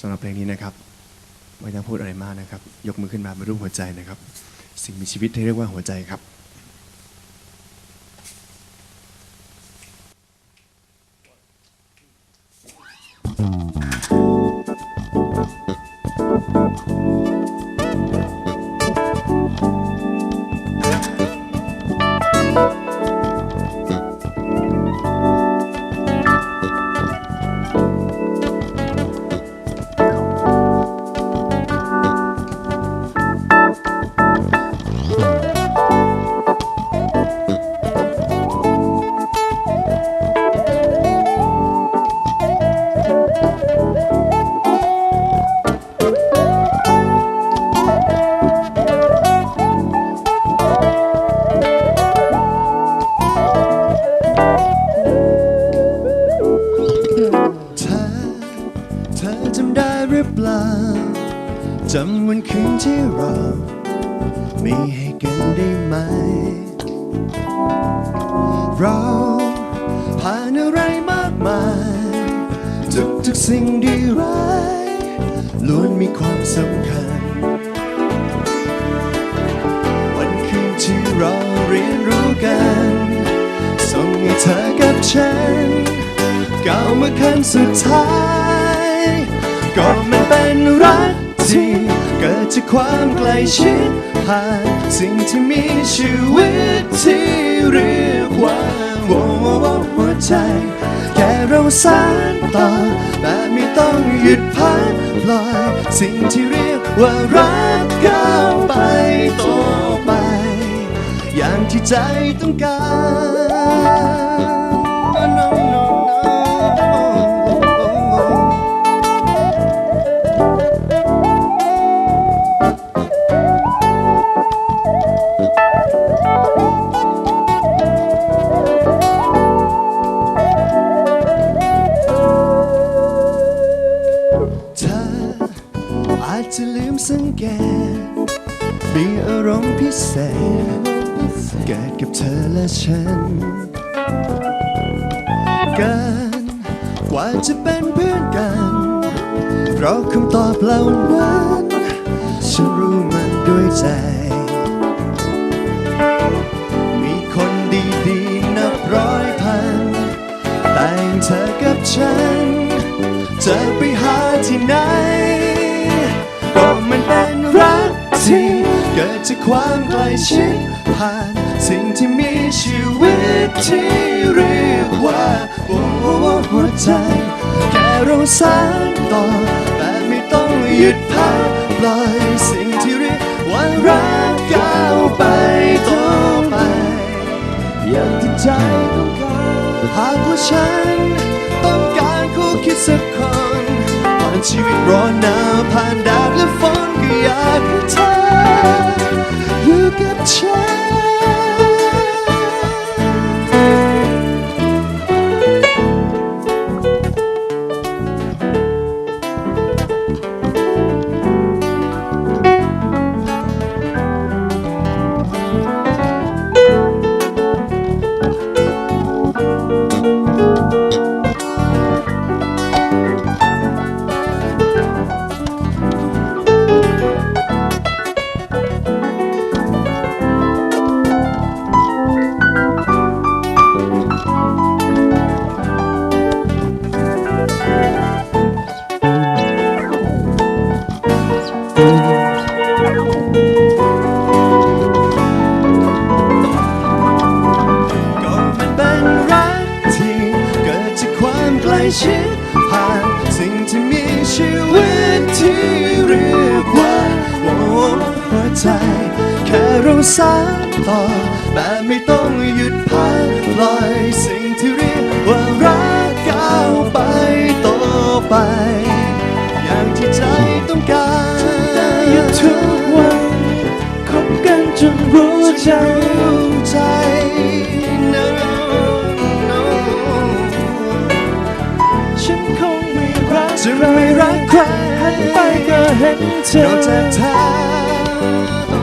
สำหรับเพลงนี้นะครับ ไม่ต้องพูดอะไรมากนะครับ ยกมือขึ้นมาเป็นรูปหัวใจนะครับ สิ่งมีชีวิตที่เรียกว่าหัวใจครับ จำวันคืนที่เรามีให้กันได้ไหม เราผ่านอะไรมากมาย ทุกทุกๆสิ่งดีร้ายล้วนมีความสำคัญ วันคืนที่เราเรียนรู้กันส่งให้เธอกับฉันก้าวมาขั้นสุดท้าย ก็มันเป็นรัก ที่เกิดจากความใกล้ชิดผ่านสิ่งที่มีชีวิตที่เรียกว่าหัวใจแค่เราสานต่อแบบไม่ต้องหยุดพักปล่อยสิ่งที่เรียกว่ารักก้าวไปต่อไป อย่างที่ใจต้องการ สังเกตมีอารมณ์พิเศษเกิดกับเธอและฉันกินกว่าจะเป็นเพื่อนกันเพราะคำตอบเหล่านั้นฉันรู้มันด้วยใจ มีคนดีๆนับร้อยพัน แต่งเธอกับฉัน จะไปหาที่ไหน เกิดจากความใกล้ชิดผ่านสิ่งที่มีชีวิตที่เรียกว่าหัวใจ แค่เราสานต่อแต่ไม่ต้องหยุดพักปล่อยสิ่งที่เรียกว่ารักก้าวไปต่อไป อย่างที่ใจต้องการหากว่าฉัน ต้องการคู่คิดสักคนผ่านชีวิตร้อนหนาวผ่านแดดและ อยู่กั ชิดผ่านสิ่งที่มีชีวิตที่เรียกว่าหัวใจ แค่เราสานต่อแบบไม่ต้องหยุดพักลอยสิ่งที่เรียกว่ารักก้าวไปต่อไป อย่างที่ใจต้องการอยู่ทุกวันคบกันจนรู้ใจ จะไม่รักใครหันไปก็เห็นเธนอกจากเธอ